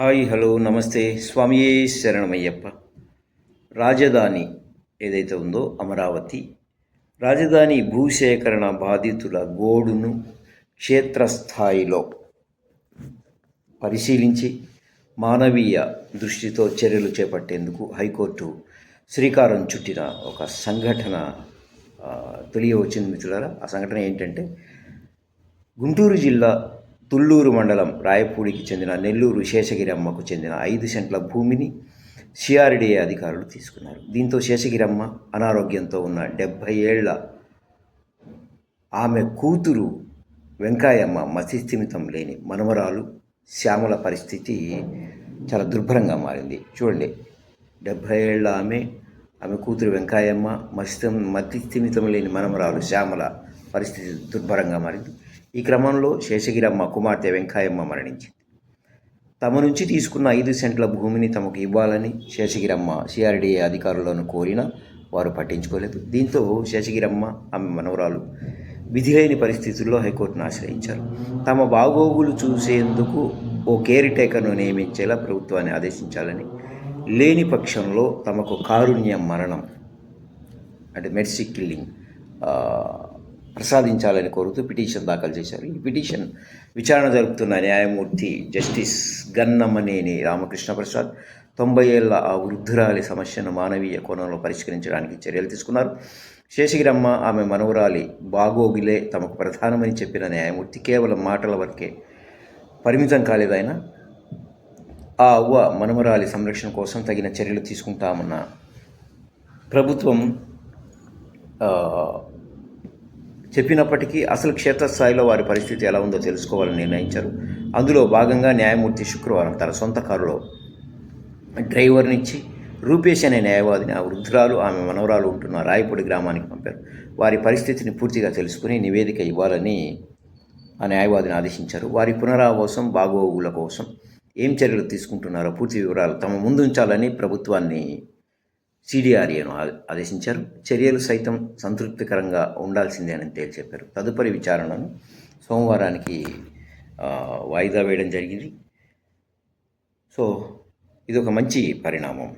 Hi hello నమస్తే. స్వామియే శరణమయ్యప్ప. రాజధాని ఏదైతే ఉందో అమరావతి రాజధాని భూసేకరణ బాధితుల గోడును క్షేత్రస్థాయిలో పరిశీలించి మానవీయ దృష్టితో చర్యలు చేపట్టేందుకు హైకోర్టు శ్రీకారం చుట్టిన ఒక సంఘటన తెలియవచ్చింది మిత్రులారా. ఆ సంఘటన ఏంటంటే గుంటూరు జిల్లా తుళ్ళూరు మండలం రాయపూడికి చెందిన నెల్లూరు శేషగిరమ్మకు చెందిన ఐదు సెంట్ల భూమిని సిఆర్డీఏ అధికారులు తీసుకున్నారు. దీంతో శేషగిరమ్మ అనారోగ్యంతో ఉన్న డెబ్భై ఏళ్ళ ఆమె కూతురు వెంకాయమ్మ మతిస్థిమితం లేని మనవరాలు శ్యామల పరిస్థితి చాలా దుర్భరంగా మారింది. చూడండి డెబ్భై ఏళ్ళ ఆమె ఆమె కూతురు వెంకాయమ్మ మస్తం మతిస్థిమితం లేని మనమరాలు శ్యామల పరిస్థితి దుర్భరంగా మారింది. ఈ క్రమంలో శేషగిరమ్మ కుమార్తె వెంకాయమ్మ మరణించింది. తమ నుంచి తీసుకున్న ఐదు సెంట్ల భూమిని తమకు ఇవ్వాలని శేషగిరమ్మ సిఆర్డీఏ అధికారులను కోరినా వారు పట్టించుకోలేదు. దీంతో శేషగిరమ్మ ఆమె మనవరాలు విధి లేని పరిస్థితుల్లో హైకోర్టును ఆశ్రయించారు. తమ బాగోగులు చూసేందుకు ఓ కేర్ టేకర్ను నియమించేలా ప్రభుత్వాన్ని ఆదేశించాలని లేని పక్షంలో తమకు కారుణ్య మరణం అంటే మెర్సీ కిల్లింగ్ ప్రసాదించాలని కోరుతూ పిటిషన్ దాఖలు చేశారు. ఈ పిటిషన్ విచారణ జరుపుతున్న న్యాయమూర్తి జస్టిస్ గన్నమనేని రామకృష్ణ ప్రసాద్ తొంభై ఏళ్ళ ఆ వృద్ధురాలి సమస్యను మానవీయ కోణంలో పరిష్కరించడానికి చర్యలు తీసుకున్నారు. శేషగిరమ్మ ఆమె మనవరాలి బాగోగులే తమకు ప్రధానమని చెప్పిన న్యాయమూర్తి కేవలం మాటల వరకే పరిమితం కాలేదైనా ఆ అవ్వ మనమరాలి సంరక్షణ కోసం తగిన చర్యలు తీసుకుంటామన్న ప్రభుత్వం చెప్పినప్పటికీ అసలు క్షేత్రస్థాయిలో వారి పరిస్థితి ఎలా ఉందో తెలుసుకోవాలని నిర్ణయించారు. అందులో భాగంగా న్యాయమూర్తి శుక్రవారం తన సొంత కారులో డ్రైవర్నిచ్చి రూపేష్ అనే న్యాయవాదిని ఆ వృద్ధురాలు ఆమె మనవరాలు ఉంటున్న రాయపూడి గ్రామానికి పంపారు. వారి పరిస్థితిని పూర్తిగా తెలుసుకుని నివేదిక ఇవ్వాలని ఆ న్యాయవాదిని ఆదేశించారు. వారి పునరావాసం బాగోగుల కోసం ఏం చర్యలు తీసుకుంటున్నారో పూర్తి వివరాలు తమ ముందుంచాలని ప్రభుత్వాన్ని సిడిఆర్ఏను ఆదేశించారు. చర్యలు సైతం సంతృప్తికరంగా ఉండాల్సిందే అని తేల్చి చెప్పారు. తదుపరి విచారణను సోమవారానికి వాయిదా వేయడం జరిగింది. సో ఇది ఒక మంచి పరిణామం.